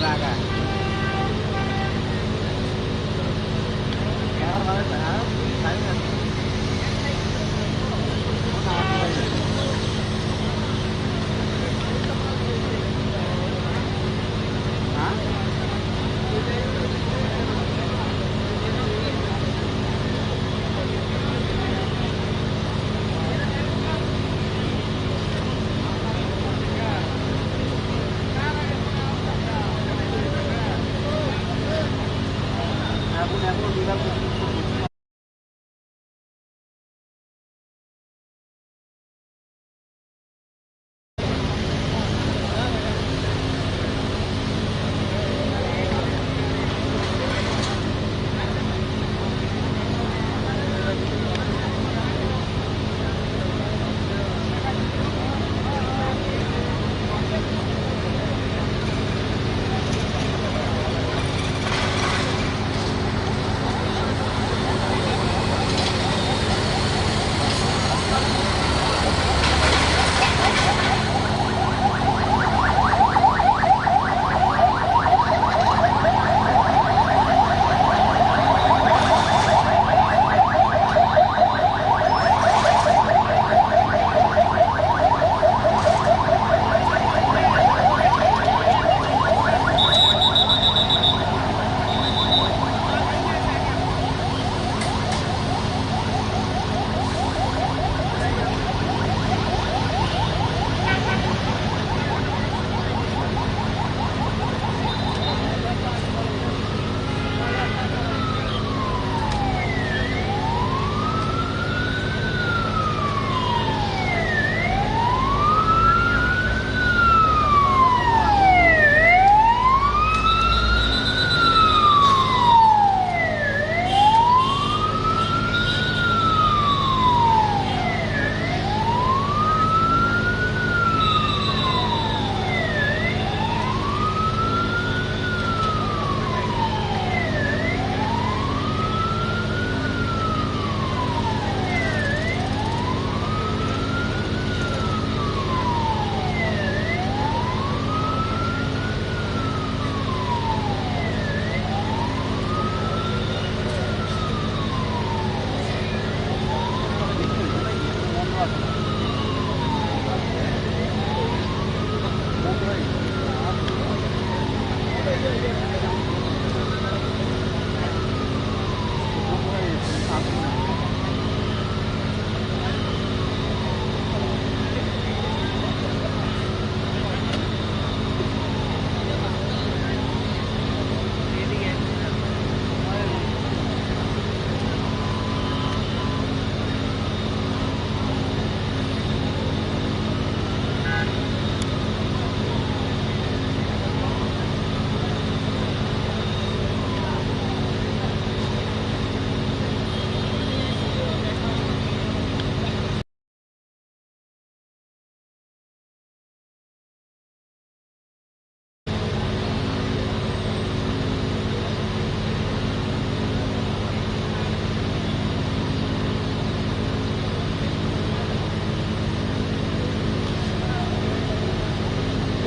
Ra.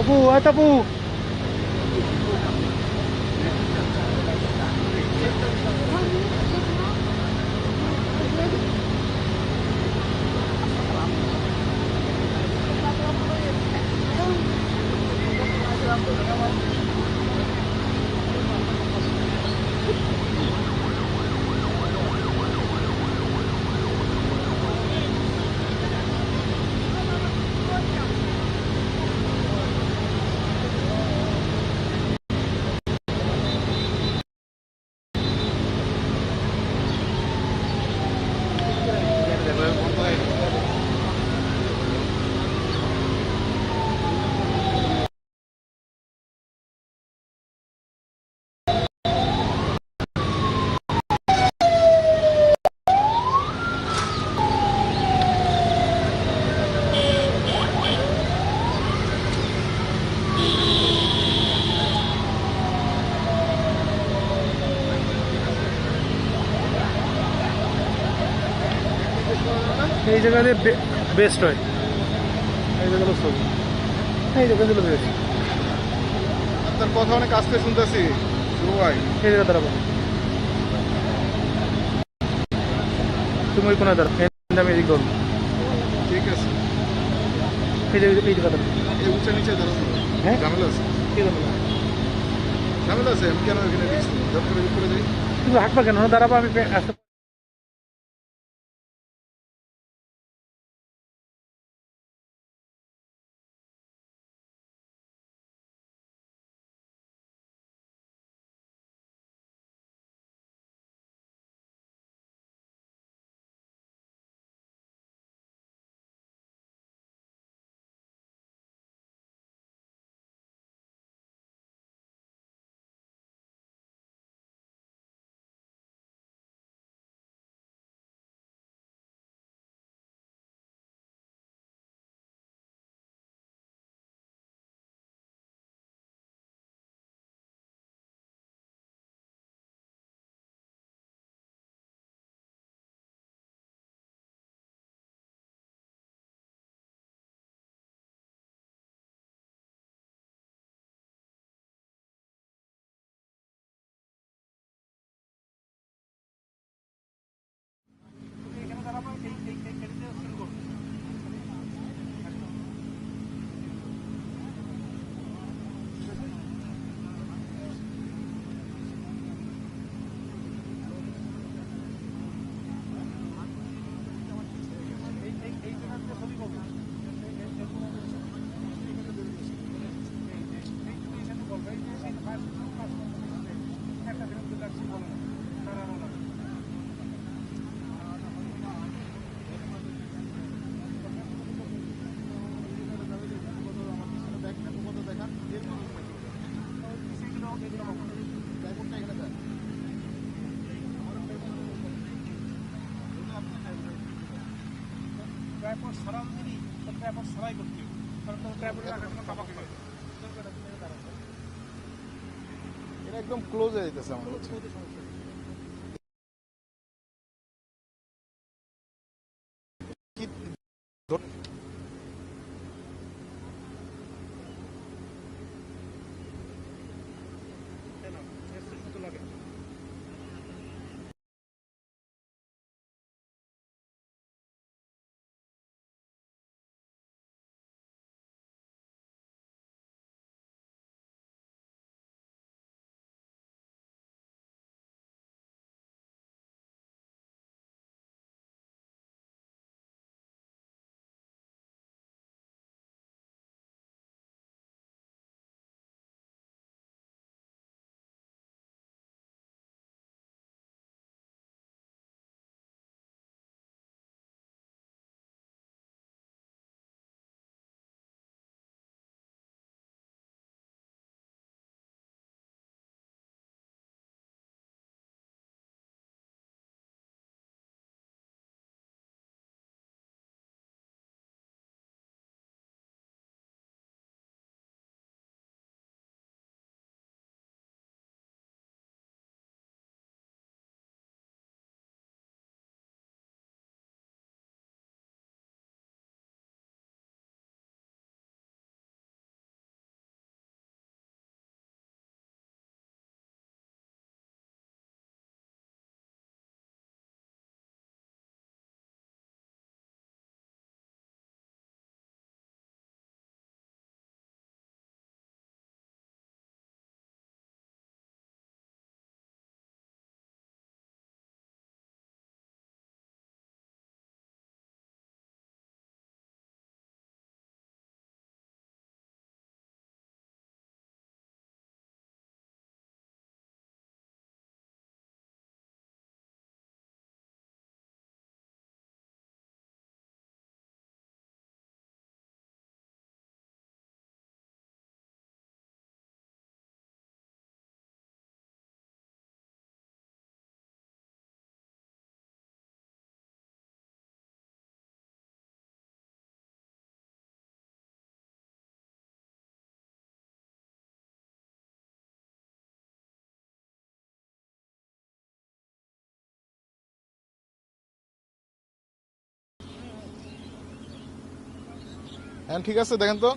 tabu, é tabu. এই জায়গাতে best হয়। এই জায়গাগুলো ছবি এই জায়গাগুলো বেস্ট আপনার কথা অনেক আস্তে শুনতেছি। শুরু ভাই এই জায়গা দাঁড়াবো তুমি ওই কোনায় দাঁড়া আমি এদিক করব ঠিক আছে। এই জায়গা এই জায়গা দাঁড়াবো এই উঁচা নিচে দাঁড়ানো হ্যাঁ? ঝামেলা আছে। আছে ঝামেলা? আছে। আমি কেন এখানে দিচ্ছি করে করে যাই তুমি হাঁটবা কেন? দাঁড়াবো আমি আসতে ট্রাইপড ছাড়াও যদি ট্রাইপড সরাই করতে হবে। কারণ তোমার ট্রাইপড রাখার কাপাকে নেই এটা একদম ক্লোজ হয়ে যেতেছে আমার হ্যাঁ ঠিক আছে, দেখেন তো।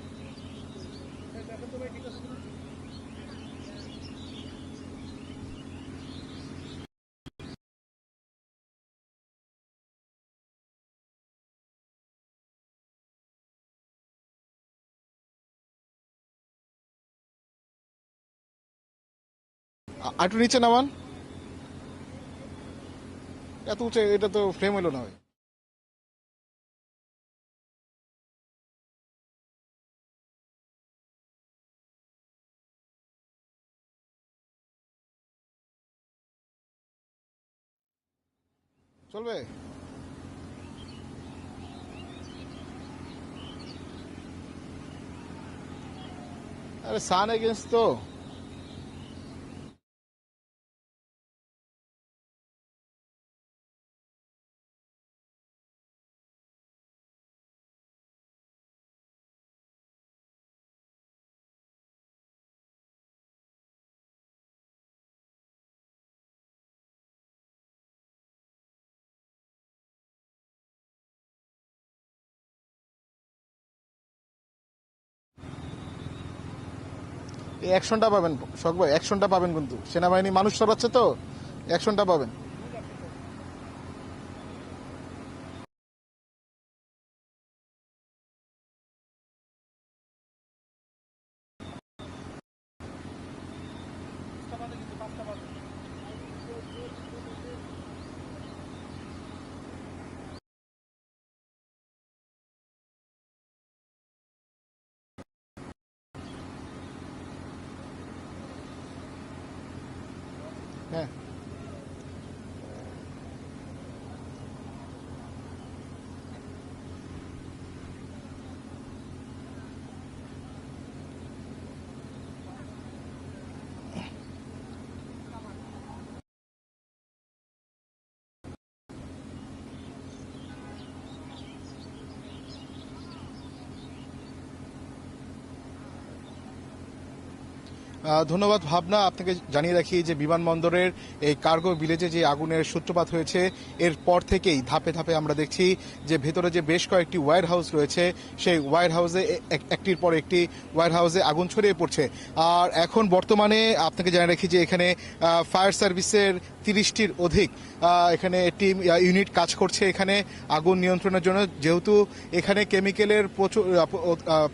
আ- একটু নিচে নামান। এত উঁচে, এটা তো ফ্রেম হইল না চলবে আরে সান এগেন্স্ট তো অ্যাকশনটা পাবেন শখ ভাই অ্যাকশনটা পাবেন কিন্তু। সেনাবাহিনী মানুষ সরাচ্ছে তো অ্যাকশনটা পাবেন। ধন্যবাদ ভাবনা। আপনাকে জানিয়ে রাখি যে বিমানবন্দরের এই কার্গো ভিলেজে যে আগুনের সূত্রপাত হয়েছে এরপর থেকেই ধাপে ধাপে আমরা দেখছি যে ভেতরে যে বেশ কয়েকটি ওয়ার হাউস রয়েছে, সেই ওয়ার হাউসে এক- একটির পর একটি ওয়ার হাউসে আগুন ছড়িয়ে পড়ছে। আর এখন বর্তমানে আপনাকে জানিয়ে রাখি যে এখানে ফায়ার সার্ভিসের তিরিশটির অধিক এখানে টিম ইউনিট কাজ করছে এখানে আগুন নিয়ন্ত্রণের জন্য। যেহেতু এখানে কেমিক্যালের প্রচুর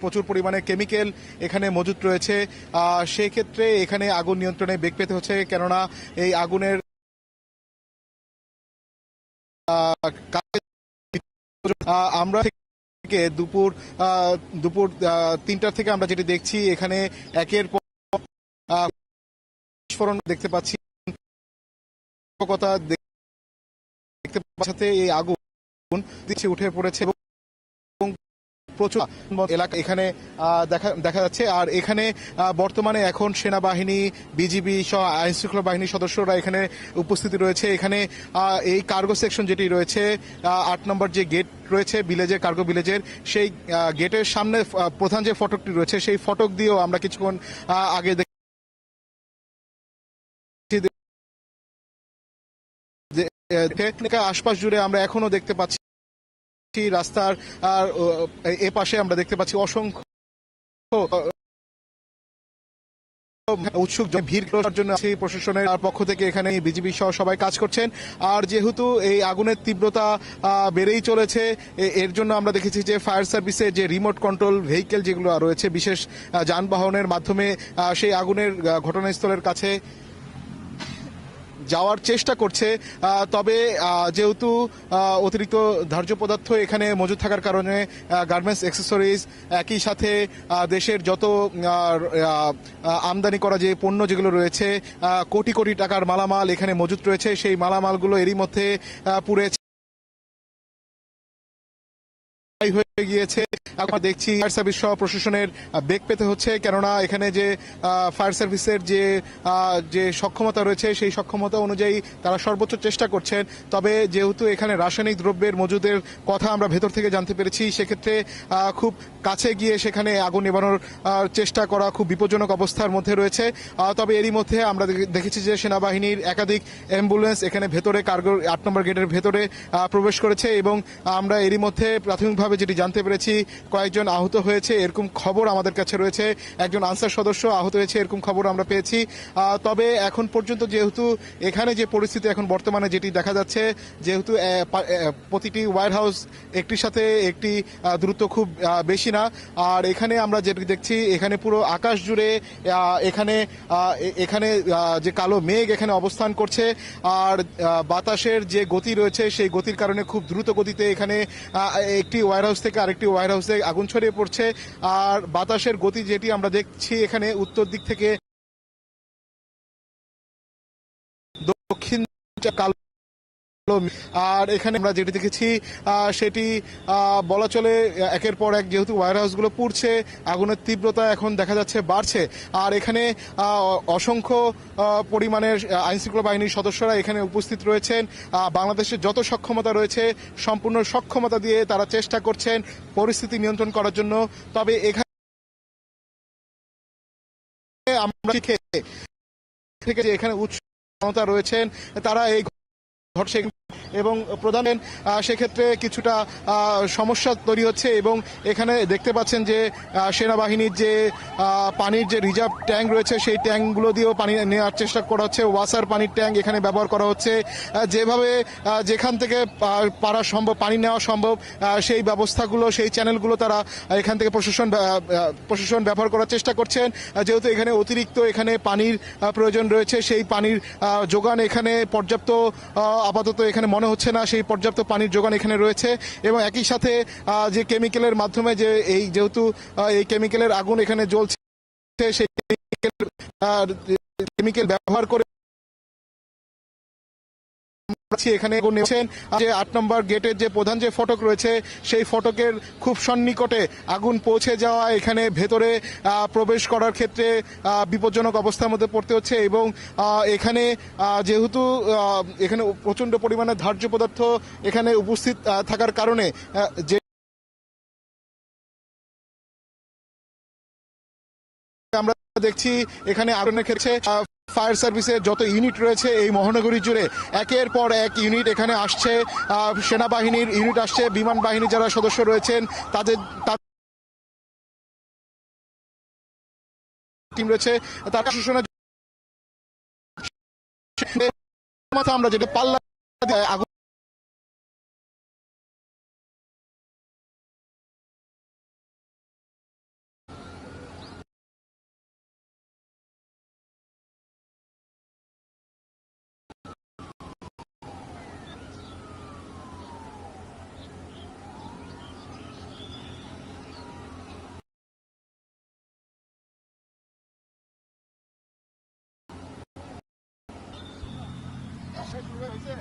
প্রচুর পরিমাণে কেমিক্যাল এখানে মজুত রয়েছে সেই ক্ষেত্রে এখানে আগুন নিয়ন্ত্রণে বেগ পেতে হচ্ছে, কেননা এই আগুনের আমরা থেকে দুপুর দুপুর তিনটার থেকে আমরা যেটি দেখছি, এখানে একের পর বিস্ফোরণ দেখতে পাচ্ছি। দেখতে পাচ্ছি এই আগুন দিচ্ছে, উঠে পড়েছে। এবং প্রচুর এলাকা এখানে দেখা যাচ্ছে। আর এখানে বর্তমানে এখন সেনাবাহিনী, বিজিবি সহ আইন শৃঙ্খলা বাহিনীর সদস্যরা এখানে উপস্থিতি রয়েছে। এখানে এই কার্গো সেকশন যেটি রয়েছে আট নম্বর যে গেট রয়েছে ভিলেজের কার্গো ভিলেজের সেই গেটের সামনে প্রধান যে ফটকটি রয়েছে, সেই ফটক দিয়েও আমরা কিছুক্ষণ আগে আশপাশ জুড়ে আমরা এখনও দেখতে পাচ্ছি রাস্তার, আর এ পাশে আমরা দেখতে পাচ্ছি অসংখ্য উৎসুক ভিড় জন্য আছে প্রশাসনের পক্ষ থেকে এখানে বিজিবি সহ সবাই কাজ করছেন। আর যেহেতু এই আগুনের তীব্রতা বেড়েই চলেছে এর জন্য আমরা দেখেছি যে ফায়ার সার্ভিসে যে রিমোট কন্ট্রোল ভেহিকেল যেগুলো রয়েছে, বিশেষ যানবাহনের মাধ্যমে সেই আগুনের ঘটনাস্থলের কাছে যাওয়ার চেষ্টা করছে। তবে যেহেতু অতিরিক্ত ধার্য পদার্থ এখানে মজুদ থাকার কারণে গার্মেন্টস অ্যাক্সেসরিজ একই সাথে দেশের যত আমদানি করা যে পণ্য যেগুলো রয়েছে কোটি কোটি টাকার মালামাল এখানে মজুদ রয়েছে। সেই মালামালগুলো এরই মধ্যে পুড়েছে পুড়ে হয়ে গিয়েছে। এখন দেখছি ফায়ার সার্ভিস সহ প্রশাসনের বেগ পেতে হচ্ছে। কেননা এখানে যে ফায়ার সার্ভিসের যে যে সক্ষমতা রয়েছে, সেই সক্ষমতা অনুযায়ী তারা সর্বোচ্চ চেষ্টা করছেন। তবে যেহেতু এখানে রাসায়নিক দ্রব্যের মজুদের কথা আমরা ভেতর থেকে জানতে পেরেছি, সেক্ষেত্রে খুব কাছে গিয়ে সেখানে আগুন নেবানোর চেষ্টা করা খুব বিপজ্জনক অবস্থার মধ্যে রয়েছে। তবে এরই মধ্যে আমরা দেখে- দেখেছি যে সেনাবাহিনীর একাধিক অ্যাম্বুলেন্স এখানে ভেতরে, কার্গো, আট নম্বর গেটের ভেতরে প্রবেশ করেছে এবং আমরা এরই মধ্যে প্রাথমিকভাবে প্রাথমিকভাবে যেটি জানতে পেরেছি কয়েকজন আহত হয়েছে এরকম খবর আমাদের কাছে রয়েছে। একজন আনসার সদস্য আহত হয়েছে এরকম খবর আমরা পেয়েছি। তবে এখন পর্যন্ত যেহেতু এখানে যে পরিস্থিতি এখন বর্তমানে যেটি দেখা যাচ্ছে যেহেতু প্রতিটি ওয়ার হাউস একটির সাথে একটি আহ, দূরত্ব খুব বেশি না। আর এখানে আমরা যেটি দেখছি এখানে পুরো আকাশ জুড়ে এখানে এখানে যে কালো মেঘ এখানে অবস্থান করছে। আর বাতাসের যে গতি রয়েছে সেই গতির কারণে খুব দ্রুত গতিতে এখানে একটি ওয়ার হাউস থেকে আরেকটি ওয়ার হাউসে আগুন ছড়িয়ে পড়ছে। আর বাতাসের গতি যেটি আমরা দেখছি এখানে উত্তর দিক থেকে দক্ষিণ কালো আর এখানে আমরা যেটি দেখেছি সেটি বলা চলে একের পর এক যেহেতু ওয়ার হাউসগুলো পুড়ছে, আগুনের তীব্রতা এখন দেখা যাচ্ছে বাড়ছে। আর এখানে অসংখ্য পরিমাণের আইন শৃঙ্খলা বাহিনীর সদস্যরা এখানে উপস্থিত রয়েছেন। বাংলাদেশের যত সক্ষমতা রয়েছে, সম্পূর্ণ সক্ষমতা দিয়ে তারা চেষ্টা করছেন পরিস্থিতি নিয়ন্ত্রণ করার জন্য। তবে এখানে আমরা থেকে যে এখানে উৎস রয়েছেন, তারা এই ঘটছে এবং প্রধান সেক্ষেত্রে কিছুটা সমস্যা তৈরি হচ্ছে এবং এখানে দেখতে পাচ্ছেন যে সেনাবাহিনীর যে পানির যে রিজার্ভ ট্যাঙ্ক রয়েছে, সেই ট্যাঙ্কগুলো দিয়েও পানি নেওয়ার চেষ্টা করা হচ্ছে। ওয়াসার পানির ট্যাঙ্ক এখানে ব্যবহার করা হচ্ছে। যেভাবে যেখান থেকে পারা সম্ভব, পানি নেওয়া সম্ভব সেই ব্যবস্থাগুলো, সেই চ্যানেলগুলো তারা এখান থেকে প্রশাসন প্রশাসন ব্যবহার করার চেষ্টা করছেন। যেহেতু এখানে অতিরিক্ত এখানে পানির প্রয়োজন রয়েছে, সেই পানির যোগান এখানে পর্যাপ্ত আপাতত এখানে মনে হচ্ছে না সেই পর্যাপ্ত পানির যোগান এখানে রয়েছে এবং একই সাথে যে কেমিক্যালের মাধ্যমে যে এই যেহেতু এই কেমিক্যালের আগুন এখানে জ্বলছে, সেই কেমিক্যাল ব্যবহার করে পাচ্ছি এখানে আগুন নেমেছেন যে আট নম্বর গেটের যে প্রধান যে ফটক রয়েছে, সেই ফটকের খুব সন্নিকটে আগুন পৌঁছে যাওয়া এখানে ভেতরে প্রবেশ করার ক্ষেত্রে বিপজ্জনক অবস্থার মধ্যে পড়তে হচ্ছে এবং এখানে যেহেতু এখানে প্রচণ্ড পরিমাণে ধার্য পদার্থ এখানে উপস্থিত থাকার কারণে যে আমরা দেখছি, এখানে আগুনের ক্ষেত্রে ফায়ার সার্ভিসের যত ইউনিট রয়েছে এই মহানগরী জুড়ে, একের পর এক ইউনিট এখানে আসছে। সেনাবাহিনীর ইউনিট আসছে, বিমান বাহিনী যারা সদস্য রয়েছেন, তাদের টিম রয়েছে, তার প্রশাসনের আমরা যেটা পাল্লা আগুন হয়েছে